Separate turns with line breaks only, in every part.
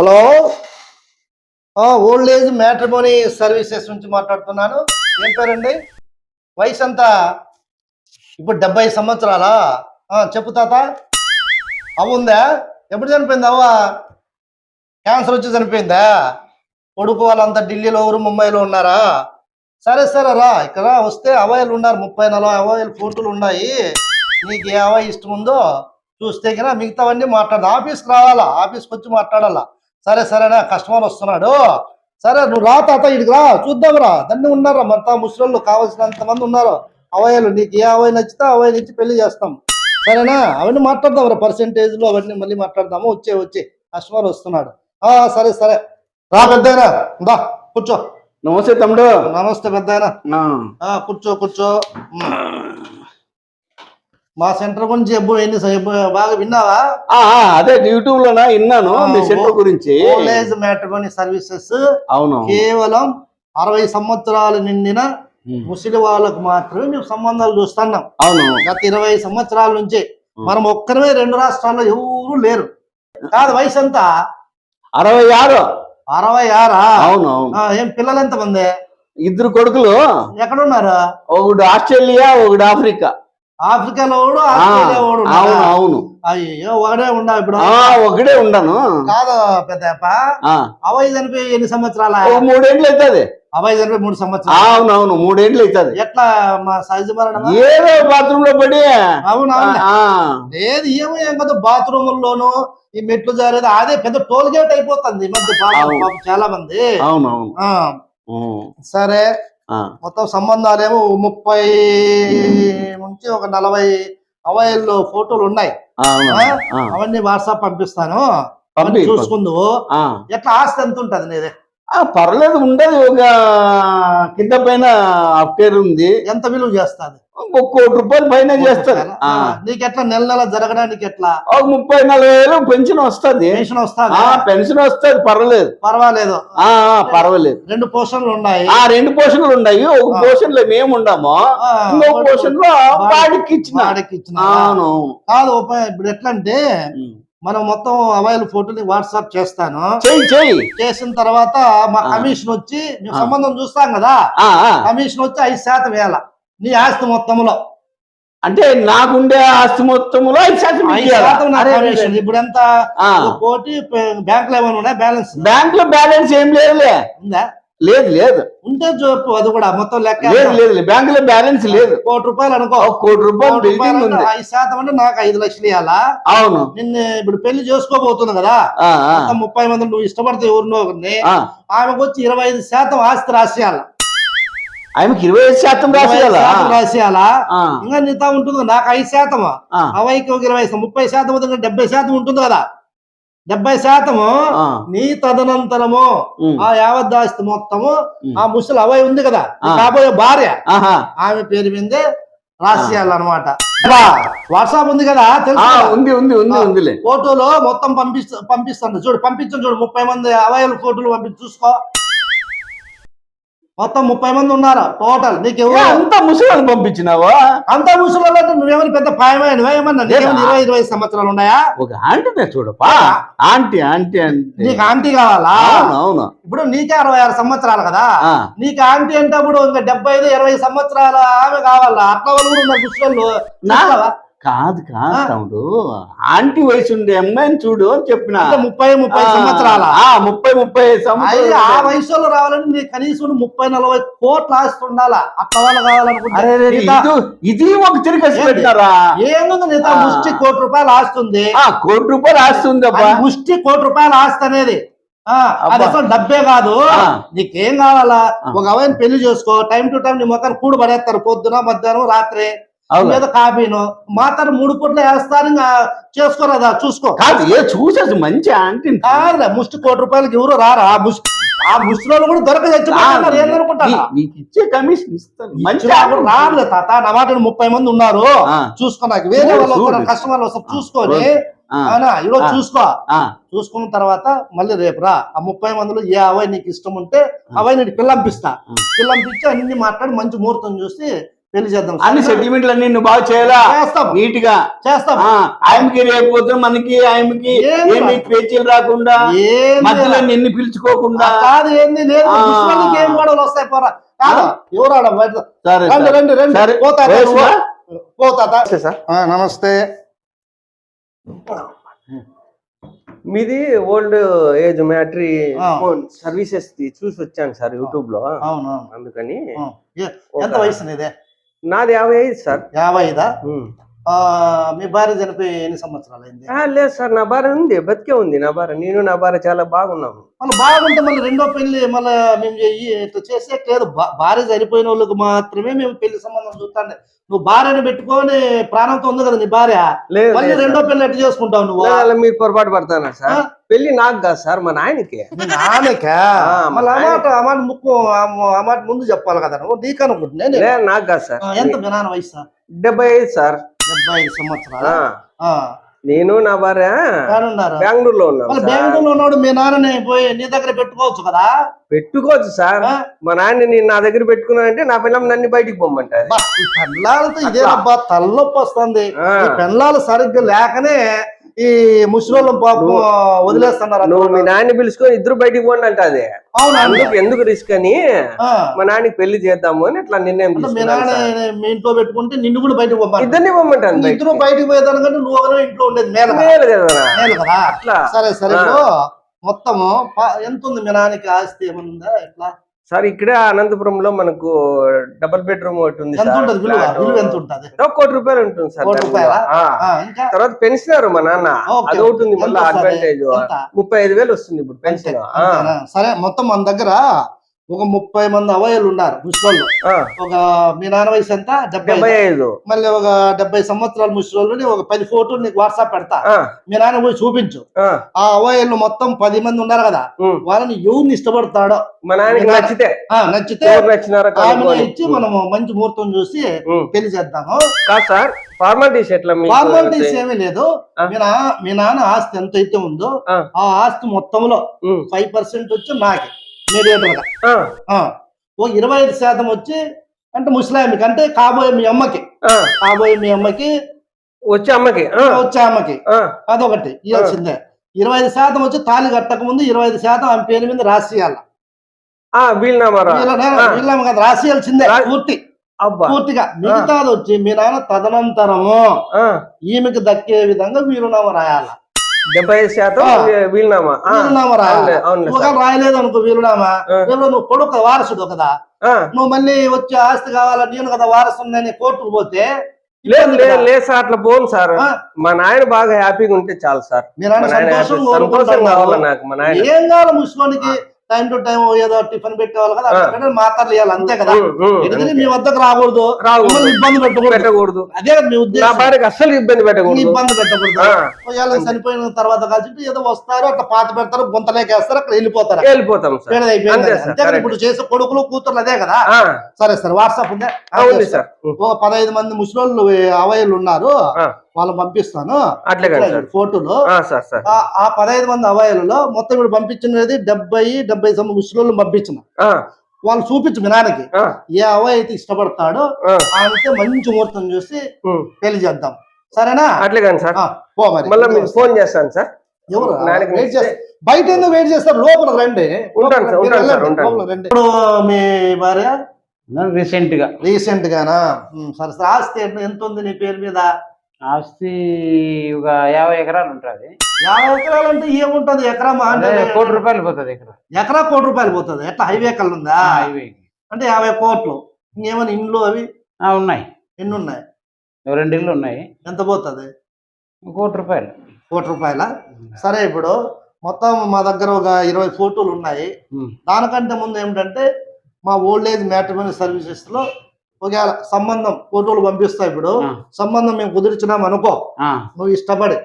Hello? Old age matrimony services నుంచి మాట్లాడుతున్నాను. ఏం పేరండి? వయసు అంతా ఇప్పుడు డెబ్బై సంవత్సరాలా? చెప్పు తాత. అవుందా ఎప్పుడు చనిపోయింది అవ్వ? క్యాన్సర్ వచ్చి చనిపోయిందా? కొడుకు వాళ్ళంతా ఢిల్లీలో ఊరు ముంబైలో ఉన్నారా? సరే సరే రా ఇక్కడ వస్తే అవాయిలు ఉన్నారు. ముప్పై నలభై అవాయిలు ఫోటోలు ఉన్నాయి. నీకు ఏ అవాయి ఇష్టం ఉందో చూస్తే కదా మిగతావన్నీ మాట్లాడాలి ఆఫీస్కి రావాలా? ఆఫీస్కి వచ్చి మాట్లాడాలా? సరే సరేనా కస్టమర్ వస్తున్నాడు. సరే నువ్వు రా తాత ఇడికి రా చూద్దాం రా దాన్ని ఉన్నారా మొత్తం ముసలోళ్ళు కావాల్సినంత మంది ఉన్నారు. అవయాలు నీకు ఏ అవాయి నచ్చితే ఆ అవాయిని ఇచ్చి పెళ్ళి చేస్తాం. సరేనా? అవన్నీ మాట్లాడదాం రా పర్సెంటేజ్లు అవన్నీ మళ్ళీ మాట్లాడదాము. వచ్చే వచ్చే. కస్టమర్ వస్తున్నాడు. ఆ సరే సరే. రా పెద్దయినా. దా కూర్చో.
నమస్తే తమ్ముడు.
నమస్తే పెద్దయినా. కూర్చో కూర్చో. మా సెంటర్ గురించి చెప్పు ఎన్ని బాగా విన్నావా?
అదే యూట్యూబ్ లోనా విన్నాను మీ సెంటర్ గురించి.
ఓల్డ్ ఏజ్ మ్యాట్రిమోనీ సర్వీసెస్
అవును.
కేవలం అరవై సంవత్సరాలు నిండిన ముసలి వాళ్ళకు మాత్రమే మేము సంబంధాలు చూస్తున్నాం.
అవును.
గత ఇరవై సంవత్సరాల నుంచి మనం ఒక్కరమే రెండు రాష్ట్రాల్లో ఎవరు లేరు. కాదు వయసు ఎంత?
అరవై ఆరు.
అరవై ఆరా?
అవును
ఏం పిల్లలు ఎంత మంది
ఇద్దరు కొడుకులు.
ఎక్కడున్నారు?
ఒకడు ఆస్ట్రేలియా ఒకడు ఆఫ్రికా.
ఆఫ్రికాలో
అవును అవును.
అయ్యో ఒకడే ఉండా ఇప్పుడు?
ఒకడే ఉన్నాను
కాదు పెద్దప్ప. అబ్బాయి చనిపోయి ఎన్ని సంవత్సరాల
మూడేండ్లు అవుతుంది
అబ్బాయి చనిపోయి మూడు సంవత్సరాలు
అవును అవును మూడేండ్లు అవుతుంది
ఎట్లా మా సహజ మరణమా?
ఏదో బాత్రూమ్లో పడి
అవునా లేదు ఏమో ఏం కదా బాత్రూముల్లోనూ ఈ మెట్లు జారేది. అదే పెద్ద టోల్ గేట్ అయిపోతుంది ఈ మధ్య చాలా మంది
అవును అవును
ఆ.
ఉమ్,
సరే మొత్తం సంబంధాలేమో ముప్పై నుంచి ఒక నలభై అవైల్లో ఫోటోలు ఉన్నాయి. అవన్నీ వాట్సాప్ పంపిస్తాను. చూసుకుందు. ఎట్లా ఆస్తి ఎంత ఉంటది నీది?
ఆ, పర్లేదు ఉండదు. ఒక కింద పైన అప్టేర్ ఉంది.
ఎంత విలువ చేస్తుంది?
కోటి రూపాయలు పైన చేస్తారు.
నీకు ఎట్లా నెల నెల జరగడానికి ఎట్లా?
ఒక ముప్పై నలభై వేలు పెన్షన్ వస్తుంది.
పెన్షన్ వస్తుంది.
పెన్షన్ వస్తుంది పర్వాలేదు.
పర్వాలేదు.
పర్వాలేదు.
రెండు పోషన్లు ఉన్నాయి.
ఆ రెండు పోషన్లు ఉన్నాయి. ఒక. పోషన్లో మేము ఉండము
ఆ,
ఇంకో
ఒకటి
పోషన్లో
వాడి-
వాడికి ఇచ్చిన.
వాడికి ఇచ్చిన. కాదు ఇప్పుడు ఎట్లా అంటే. మనం మొత్తం అవైల్ ఫోటోని వాట్సాప్ చేస్తాను. చేసిన తర్వాత మా. కమిషన్ వచ్చి. సంబంధం చూస్తాం కదా. కమిషన్ వచ్చి ఐదు శాతం వేయాల. నీ ఆస్తి మొత్తంలో
అంటే నాకుండే ఆస్తి మొత్తంలో ఐదు శాతం
ఇప్పుడు ఎంత కోటి బ్యాంక్లో ఏమైనా ఉన్నాయి? బ్యాలెన్స్?
బ్యాంక్లో బ్యాలెన్స్ ఏం లేదులే.
ఉందా?
లేదు లేదు.
ఉంటే చెప్పు అది కూడా మొత్తం లెక్క
లేదు లేదు బ్యాంక్లో బ్యాలెన్స్ లేదు.
కోటి రూపాయలు అనుకో.
కోటి రూపాయలు బిల్డింగ్ ఉంది.
ఐదు శాతం అంటే నాకు ఐదు లక్షలు ఇవ్వాలా
అవును.
నిన్ను ఇప్పుడు పెళ్ళి చేసుకోబోతుంది కదా? ముప్పై మంది నువ్వు ఇష్టపడితే ఎవరినో ఒకరిని. ఆమెకు వచ్చి ఇరవై ఐదు శాతం ఆస్తి రాసేయాల
ఆమెకి ఇరవై ఐదు శాతం రాసి
రాసేయాలా
ఆ,
ఇంకా నీతా ఉంటుంది నాకు ఐదు శాతం అవైకి ఒక ఇరవై ముప్పై శాతం అవుతుంది డెబ్బై శాతం ఉంటుంది కదా. డెబ్బై శాతము నీ తదనంతరము ఆ యావత్ ఆస్తి మొత్తము. ఆ ముసలి అవై ఉంది కదా. కాబోయే భార్య. ఆమె పేరు మీదే రాసేయాలన్నమాట వాట్సాప్ ఉంది కదా?
ఉంది ఉంది ఉంది
ఆ.
ఉందిలే.
ఫోటోలో మొత్తం పంపిస్తా పంపిస్తాను. చూడు పంపించండి చూడు ముప్పై మంది అవయల ఫోటోలు పంపించి చూసుకో. మొత్తం ముప్పై మంది ఉన్నారు? టోటల్ నీకు ఎవరు
అంత ముసలి పంపించినావా?
అంత ముసలి నువ్వేమైనా పెద్ద నీకేమైనా ఇరవై ఇరవై సంవత్సరాలు ఉన్నాయా?
ఒక ఆంటీనే చూడపా ఆంటీ ఆంటీ అంటే.
నీకు ఆంటీ కావాలా?
అవును
ఇప్పుడు నీకే అరవై ఆరు సంవత్సరాలు కదా? నీకు ఆంటీ అంటే ఇప్పుడు ఇంకా డెబ్బై ఐదు ఇరవై సంవత్సరాల ఆమె కావాలా? అట్లా వాళ్ళు ఉన్నారు ముసలి
కాదు కాదు. తమ్ముడు. ఆంటీ వయసు ఉండే అమ్మాయిని చూడు అని చెప్పిన.
ముప్పై ముప్పై సంవత్సరాల?
ముప్పై ముప్పై
అయ్యి ఆ
సంవత్సరాలు
వయసులో రావాలని నీకు కనీసం ముప్పై నలభై కోట్లు ఆస్తి ఉండాలా అట్లా వాళ్ళు కావాలనుకుంటే.
అరే రే,
నీతా-
ఇది ఒక తిరిగేసి
ఏంది?
పెట్టినారా
ఏముంది నీతో. ముష్టి కోటి రూపాయలు ఆస్తుంది.
ఆ, కోటి రూపాయలు ఆస్తుందబ్బా
అది ముష్టి కోటి రూపాయలు ఆస్తి అనేది. అది. అసలు డబ్బే కాదు. నీకేం కావాలా. ఒక అవైన పెళ్ళి చేసుకో. టైం టు టైం నీ మొక్కలు కూడు పడేస్తారు పొద్దున మధ్యాహ్నం రాత్రి. లేదా కాఫీను మాత్రం మూడు పూట్లు వేస్తారు ఇంకా చేసుకోరాదా? చూసుకో.
కాదు ఏ చూసేసి మంచి ఆంటీ
కాదులే ముష్టి కోటి రూపాయలకి ఎవరు రారా? ఆ ముష్టి ఆ ముష్టిలో కూడా దొరక చచ్చిపోతున్నారు ఏందనుకుంటారా
నీకు ఇచ్చే కమిషన్ ఇస్తాను మంచి
తాత. నా మాట ముప్పై మంది ఉన్నారు. చూసుకో నాకు వేరే వాళ్ళు. కస్టమర్లు వస్తారు చూసుకొని. అవునా? ఈరోజు. చూసుకో. చూసుకున్న తర్వాత మళ్ళీ రేపు రా. ఆ ముప్పై మందిలో ఏ అవై నీకు ఇష్టం ఉంటే అవై నీకు పిల్లంపిస్తా. పిల్లంపించి అన్ని మాట్లాడి మంచి ముహూర్తం చూసి పెళ్ళి చేద్దాం
అన్ని సెటిల్మెంట్లు అన్ని నువ్వు బాగా చేయాలా?
చేస్తాం.
నీట్గా
చేస్తాం.
ఆ, ఆయనకి రేపు మనకి ఆయనకి ఏమి పేచీలు రాకుండా మధ్యలో నిన్ను పిలుచుకోకుండా.
కాదు ఏంది లేదు ఏం గొడవలు వస్తాయి? పోరా. కాదు ఎవరు ఆడ? బయట.
సరే
రండి. రండి. పోతా? పోతా
సార్.
నమస్తే.
మీది ఓల్డ్ ఏజ్ మ్యాట్రీ. ఫోన్ సర్వీసెస్ చూసి వచ్చాను సార్ యూట్యూబ్లో
అవును.
అందుకని
ఎంత వయసు నీదే
నాది యాభై ఐదు సార్
యాభై ఐదా
ఉమ్.
ఆ, మీ భార్య చనిపోయి ఎన్ని సంవత్సరాలు అయింది?
లేదు సార్ నా భార్య ఉంది బతికే ఉంది నా భార్య. నేను నా భార్య చాలా బాగున్నాము.
మళ్ళీ బాగుంటే మళ్ళీ రెండో పెళ్ళి మళ్ళీ మేము చేసే లేదు. భార్య చనిపోయిన వాళ్ళకి మాత్రమే మేము పెళ్ళి సంబంధం చూస్తాను నువ్వు భార్యని పెట్టుకొని ప్రాణంతో ఉంది కదా నీ భార్య?
లేదు
మళ్ళీ రెండో
సార్.
పెళ్ళి ఎట్లా చేసుకుంటావు నువ్వు?
అలా మీరు పొరపాటు పడతానా సార్? పెళ్ళి నాకు కాదు సార్ మా నాయనకి.
మా మళ్ళీ ఆ
నాయన-
మాట ఆ మాట ముక్కు ఆ మ- ఆ మాట ముందు చెప్పాలి కదా నువ్వు. నీకు అనుకుంటున్నా
నాకు కాదు సార్.
ఎంత మీ నాన్న వయసు
డెబ్బై ఐదు సార్.
డెబ్బై ఐదు సంవత్సరాలు.
ఆ,
ఆ,
నేను నా భార్య
కానున్నారు
బెంగళూరులో ఉన్నాను సార్.
బెంగళూరులో ఉన్నాడు మీ నాన్నని పోయి నీ దగ్గర పెట్టుకోవచ్చు కదా?
పెట్టుకోవచ్చు సార్.
ఆ?
మా నాయన నేను నా దగ్గర పెట్టుకున్నానంటే నా పిల్లం నన్ను బయటికి పొమ్మంటారు.
బా, ఈ పెళ్ళాలతో ఇదేనబ్బా తలనొప్పి వస్తుంది.
ఆ.
ఈ పెళ్ళాలు సరిగ్గా లేకనే ఈ ముసలోళ్ళు వదిలేస్తున్నారు
నువ్వు మీ నాయన పిలుచుకొని ఇద్దరు బయటికి పోండి అంటే అది. అందుకు ఎందుకు రిస్క్ అని. మా నాన్నకి పెళ్ళి చేద్దాము అని ఇట్లా నిర్ణయం
మీ నాన్న. మీ ఇంట్లో పెట్టుకుంటే నిన్ను కూడా బయటకు పంపాలి.
ఇద్దరిని బయటికి.
ఇద్దరు బయటకు పోయేదానికంటే నువ్వు ఒకరే ఇంట్లో ఉండేది మేలు.
మేలు కదా? అట్లా.
సరే సరే మొత్తము ఎంత ఉంది మీ నాన్నకి ఆస్తి ఏమన్నా ఎట్లా?
సార్ ఇక్కడే అనంతపురంలో మనకు డబుల్ బెడ్రూమ్ ఒకటి ఉంది కోటి రూపాయలు ఉంటుంది సార్ తర్వాత పెన్షనర్ మా నాన్న. అది ఒకటి ఉంది మళ్ళీ? అడ్వాంటేజ్? ముప్పై ఐదు వేలు వస్తుంది ఇప్పుడు పెన్షన్?
సరే మొత్తం మన దగ్గర ఒక ముప్పై మంది అవయలు ఉన్నారు ముసలోళ్ళు. ఒక మీ నాన్న వయసు ఎంత? డెబ్బై
ఐదు.
మళ్ళీ ఒక డెబ్బై సంవత్సరాల ముసలోళ్ళని ఒక పది ఫోటోలు నీకు వాట్సాప్ పెడతా. మీ నాన్న పోయి చూపించు.
ఆ,
అవయలు మొత్తం పది మంది ఉన్నారు కదా. వాళ్ళని ఎవరిని ఇష్టపడతాడో
నచ్చితే.
ఇచ్చి మనము మంచి ముహూర్తం చూసి. పెళ్ళి చేద్దాము.
కాదు సార్ ఫార్మాలిటీస్ ఎట్లా
ఫార్మాలిటీస్ ఏమీ లేదు. మీ నాన్న ఆస్తి ఎంత అయితే ఉందో
ఆ.
ఆస్తి మొత్తంలో ఫైవ్ పర్సెంట్ వచ్చి నాకే. ఓ ఇరవై ఐదు శాతం వచ్చి అంటే ముస్లాంకి అంటే కాబోయే మీ అమ్మకి. కాబోయే మీ అమ్మకి
వచ్చే అమ్మకి
వచ్చే అమ్మకి. అదొకటి ఇవ్వాల్సిందే. ఇరవై ఐదు శాతం వచ్చి తాళి కట్టక ముందు ఇరవై ఐదు శాతం ఆమె పేరు మీద రాసియాల. వీళ్ళమ్మ కదా రాసియాల్సిందే పూర్తి. పూర్తిగా. మిగతాది వచ్చి మీ నాన్న తదనంతరము ఈమెకి దక్కే విధంగా వీరునామా రాయాల.
డెబ్బై ఐదు శాతం. వీలునామా
ఒకవేళ. రాయలేదు అనుకో. వీళ్ళు నువ్వు కొడుకు వారసుడు కదా నువ్వు మళ్ళీ వచ్చి ఆస్తి కావాలా నేను కదా వారసుని కోర్టుకు పోతే
లేదు లేదు. లేదు సార్ అట్లా పోను సార్. మా నాయన బాగా హ్యాపీగా ఉంటే చాలు సార్
సంతోషం.
కావాలి నాకు మా నాయన
ఏం కావాలి ముసుకోనికి టైం టు టైం ఏదో టిఫిన్ పెట్టేవాళ్ళు కదా. అక్కడ మాత్రలు ఇవ్వాలి అంతే కదా.
అంతే.
మీ వద్దకు రాకూడదు ఇబ్బంది పెట్టకూడదు. అదే మీ ఉద్దేశం.
భార్యకి అస్సలు ఇబ్బంది పెట్టకూడదు.
ఇబ్బంది పెట్టకూడదు. చనిపోయిన తర్వాత కలిసి ఏదో వస్తారు అట్లా పాత పెడతారు గుంతలేకేస్తారు అక్కడ వెళ్ళిపోతారు.
వెళ్ళిపోతాం అంతే.
ఇప్పుడు చేసే కొడుకులు కూతుర్లు అదే కదా. సరే సార్ వాట్సాప్ ఉందే?
సార్.
ఓ పదహైదు మంది ముసలోళ్ళు అవయలు ఉన్నారు. వాళ్ళని పంపిస్తాను.
అట్లే కానీ సార్.
ఫోటోలు.
ఆ, సార్ సార్.
ఆ- ఆ పదహైదు మంది అవయలలో మొత్తం ఇప్పుడు పంపించినది డెబ్బై డెబ్బై తొమ్మిది ముసలోళ్ళు పంపించిన.
ఆ,
వాళ్ళు చూపించు మీ నాన్నకి.
ఆ,
ఏ అవయ అయితే ఇష్టపడతాడో
ఆ,
ఆమెతో మంచి ముహూర్తం చూసి పెళ్ళి చేద్దాం. సరేనా?
అట్లే కానీ సార్.
ఆ, పో మరి.
మళ్ళీ ఫోన్ చేస్తాను సార్.
ఎవరు? వెయిట్ చేస్తారు బయట ఎందుకు వెయిట్ చేస్తారు. లోపల రండి. రండి. ఇప్పుడు మీ భార్య?
రీసెంట్గా
రీసెంట్ గానా సరే సరే. ఆస్తి ఎంత- ఎంత ఉంది నీ పేరు మీద?
ఆస్తి ఒక యాభై ఎకరాలు ఉంటుంది.
యాభై ఎకరాలు అంటే ఏముంటది? ఎకరా మా అంటే
కోటి రూపాయలు పోతుంది ఎకరా.
ఎకరా కోటి రూపాయలు పోతుంది. ఎట్లా? హైవే కల్ ఉందా?
హైవేకి
అంటే యాభై కోట్లు. ఇంకేమైనా ఇండ్లు అవి?
ఉన్నాయి.
ఎన్ని ఉన్నాయి?
రెండు ఇళ్ళు ఉన్నాయి.
ఎంత పోతుంది?
కోటి రూపాయలు.
కోటి రూపాయల? సరే ఇప్పుడు మొత్తం మా దగ్గర ఒక ఇరవై ఫోటోలు ఉన్నాయి. దానికంటే ముందు ఏమిటంటే మా ఓల్డ్ ఏజ్ మ్యాట్రిమోనీ సర్వీసెస్లో ఒకవేళ సంబంధం ఫోటోలు పంపిస్తా ఇప్పుడు. సంబంధం మేము కుదిర్చినాం అనుకో నువ్వు ఇష్టపడి.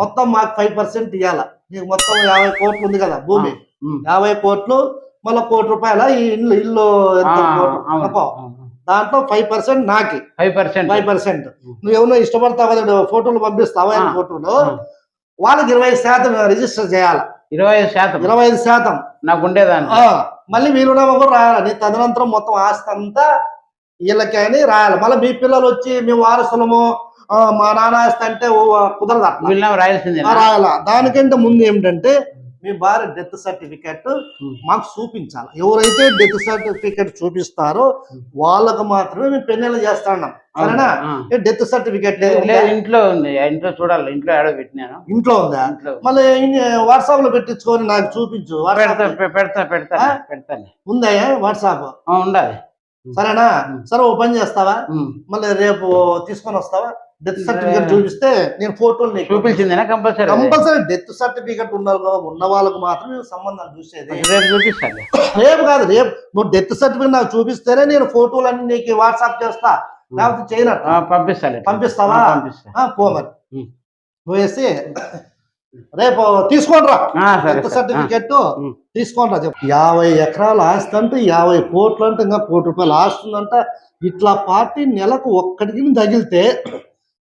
మొత్తం మాకు ఫైవ్ పర్సెంట్ ఇవ్వాల నీకు మొత్తం యాభై కోట్లు ఉంది కదా భూమి. యాభై కోట్లు మళ్ళీ కోటి రూపాయల ఈ ఇల్లు ఇల్లు అనుకో. దాంట్లో ఫైవ్ పర్సెంట్ నాకి.
ఫైవ్ పర్సెంట్
ఫైవ్ పర్సెంట్ నువ్వు ఎవరినో ఇష్టపడతావు కదా ఫోటోలు పంపిస్తావు ఆయన. ఫోటోలు. వాళ్ళకి ఇరవై శాతం రిజిస్టర్ చేయాలి.
ఇరవై ఐదు శాతం.
ఇరవై ఐదు శాతం.
నాకు ఉండేదాన్ని.
మళ్ళీ వీలునామా కూడా రాయాలి తదనంతరం మొత్తం ఆస్తి అంతా వీళ్ళకి అని రాయాలి. మళ్ళీ మీ పిల్లలు వచ్చి మేము వారసులము మా నాన్న అంటే కుదరదు అట్లా.
రాయాల్సిందే
రాయాల? దానికంటే ముందు ఏమిటంటే మీ భార్య డెత్ సర్టిఫికెట్ మాకు చూపించాలి. ఎవరైతే డెత్ సర్టిఫికెట్ చూపిస్తారో వాళ్ళకు మాత్రమే మేము పెన్నెలు చేస్తా ఉన్నాం సరేనా? డెత్ సర్టిఫికెట్
ఇంట్లో ఉంది. ఇంట్లో చూడాలి. ఇంట్లో ఆడో పెట్టినాను.
ఇంట్లో ఉందా? మళ్ళీ వాట్సాప్లో పెట్టించుకొని నాకు చూపించు.
పెడతా పెడతా పెడతా? పెడతాను.
ఉందా వాట్సాప్?
ఉండాలి.
సరేనా? సరే ఓ పని చేస్తావా. మళ్ళీ రేపు తీసుకొని వస్తావా? డెత్ సర్టిఫికెట్ చూపిస్తే నేను ఫోటోలు నీకు
చూపించిందేనా కంపల్సరీ
కంపల్సరీ డెత్ సర్టిఫికెట్ ఉండాలి కదా, ఉన్న వాళ్ళకు మాత్రమే సంబంధాలు చూసేది.
రేపు చూపిస్తాను
రేపు కాదు రేపు. నువ్వు డెత్ సర్టిఫికెట్ నాకు చూపిస్తేనే నేను ఫోటోలు అన్ని నీకు వాట్సాప్ చేస్తా. లేకపోతే చేయనట్టు.
పంపిస్తాను
పంపిస్తావా? పో మరి. పోయేసి రేపు తీసుకోండి రా. డెత్
సరే.
సర్టిఫికెట్. తీసుకోండి రా చెప్పు. యాభై ఎకరాల ఆస్తి అంటే యాభై కోట్లు అంటే ఇంకా కోటి రూపాయలు ఆస్తుందంట ఇట్లా పార్టీ నెలకు ఒక్కడికి తగిలితే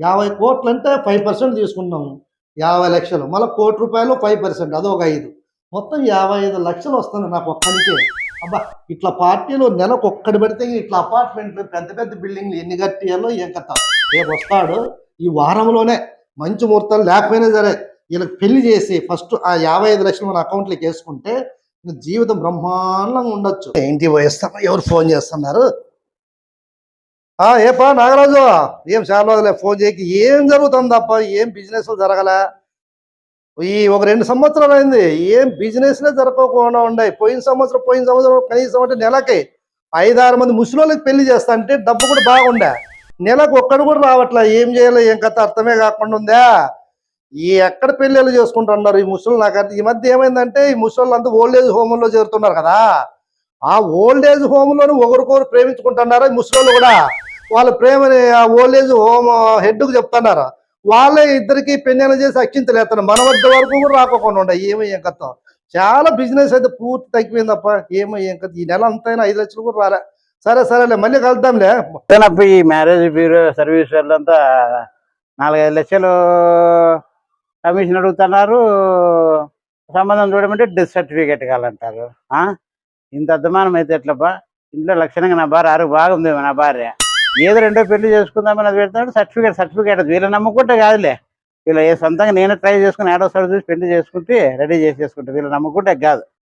యాభై కోట్లు అంటే ఫైవ్ పర్సెంట్ తీసుకున్నాము యాభై లక్షలు. మళ్ళీ కోటి రూపాయలు ఫైవ్ పర్సెంట్. అదొక ఐదు. మొత్తం యాభై ఐదు లక్షలు వస్తుంది నాకు ఒక్కడికే. అబ్బా ఇట్లా పార్టీలు నెలకు ఒక్కడి పెడితే ఇట్లా అపార్ట్మెంట్లు పెద్ద పెద్ద బిల్డింగ్లు ఎన్ని కట్టియాలో ఏం కథ. రేపు వస్తాడు ఈ వారంలోనే మంచి ముహూర్తాలు లేకపోయినా సరే వీళ్ళకి పెళ్ళి చేసి ఫస్ట్ ఆ యాభై ఐదు లక్షలు మన అకౌంట్లోకి వేసుకుంటే జీవితం బ్రహ్మాండంగా ఉండొచ్చు. ఇంటికి పోయిస్తాం ఎవరు ఫోన్ చేస్తున్నారు? ఆ ఏపా నాగరాజు ఏం చాలా రోజులే ఫోన్ చేయకి. ఏం జరుగుతుంది తప్ప ఏం బిజినెస్ జరగలే? ఈ ఒక రెండు సంవత్సరాలు అయింది. ఏం బిజినెస్లే జరగకుండా ఉన్నాయి పోయిన సంవత్సరం పోయిన సంవత్సరం కనీసం అంటే నెలకి ఐదారు మంది ముసలోళ్ళకి పెళ్ళి చేస్తా అంటే డబ్బు కూడా బాగుండే. నెలకు ఒక్కడు కూడా రావట్లే. ఏం చేయాలో ఏం కథ అర్థమే కాకుండా ఉందా? ఈ ఎక్కడ పెళ్ళిళ్ళు చేసుకుంటున్నారు ఈ ముసలు నాకు ఈ మధ్య ఏమైందంటే ఈ ముసళ్ళు అంతా ఓల్డ్ ఏజ్ హోమ్లో చేరుతున్నారు కదా. ఆ ఓల్డ్ ఏజ్ హోమ్లోనే ఒకరికొకరు ప్రేమించుకుంటున్నారు? ఈ ముసలోళ్ళు కూడా వాళ్ళ ప్రేమని ఆ ఓల్డ్ ఏజ్ హోమ్ హెడ్కు చెప్తున్నారు. వాళ్ళే ఇద్దరికి పెళ్ళిళ్ళు చేసి అక్షింతలేస్తున్నారు. మన వద్ద వరకు కూడా రాకోకుండా ఉండే. ఏమో ఏం కథ. చాలా బిజినెస్ అయితే పూర్తి తగ్గిపోయింది తప్ప ఏమో ఏం కథ. ఈ నెల అంతైనా ఐదు లక్షలు కూడా రాలే. సరే సరేలే మళ్ళీ కలుద్దాంలే.
అప్పుడు ఈ మ్యారేజ్ బ్యూరో సర్వీస్ వాళ్ళంతా నాలుగైదు లక్షలు కమిషన్ అడుగుతున్నారు. సంబంధం చూడమంటే డెత్ సర్టిఫికేట్ కావాలంటారు ఆ? ఇంత అద్దమానం అయితే ఎట్లబ్బా? ఇంట్లో లక్షణంగా నా భార్య ఆరు బాగుంది నా భార్య. ఏదో రెండో పెళ్ళి చేసుకుందామని అది పెడతాడు. సర్టిఫికేట్ సర్టిఫికేట్ వీళ్ళు నమ్ముకుంటే కాదులే. వీళ్ళు ఏ సొంతంగా నేనే ట్రై చేసుకుని ఏడో సైడ్ చూసి పెళ్ళి చేసుకుంటే రెడీ చేసేసుకుంటే. వీళ్ళు నమ్ముకుంటే కాదు.